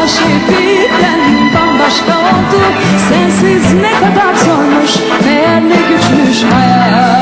her şey birden bambaşka oldu. Sensiz ne kadar zormuş meğer ne güçmüş hayat.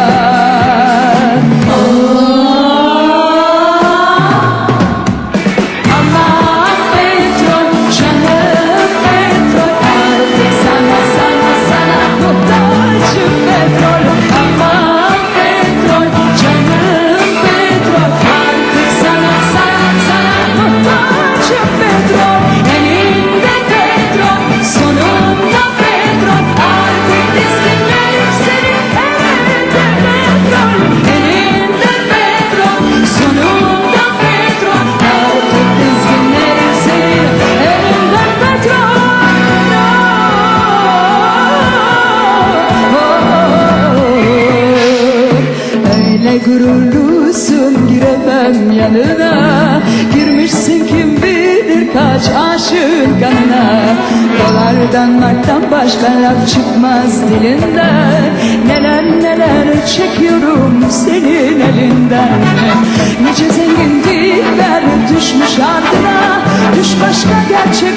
Gururlusun giremem yanına. Girmişsin kim bilir kaç aşığın kanına. Dolardan marktan başka laf çıkmaz dilinden Neler neler çekiyorum senin elinden. Nice zengin dilber düşmüş ardına. Düş başka gerçek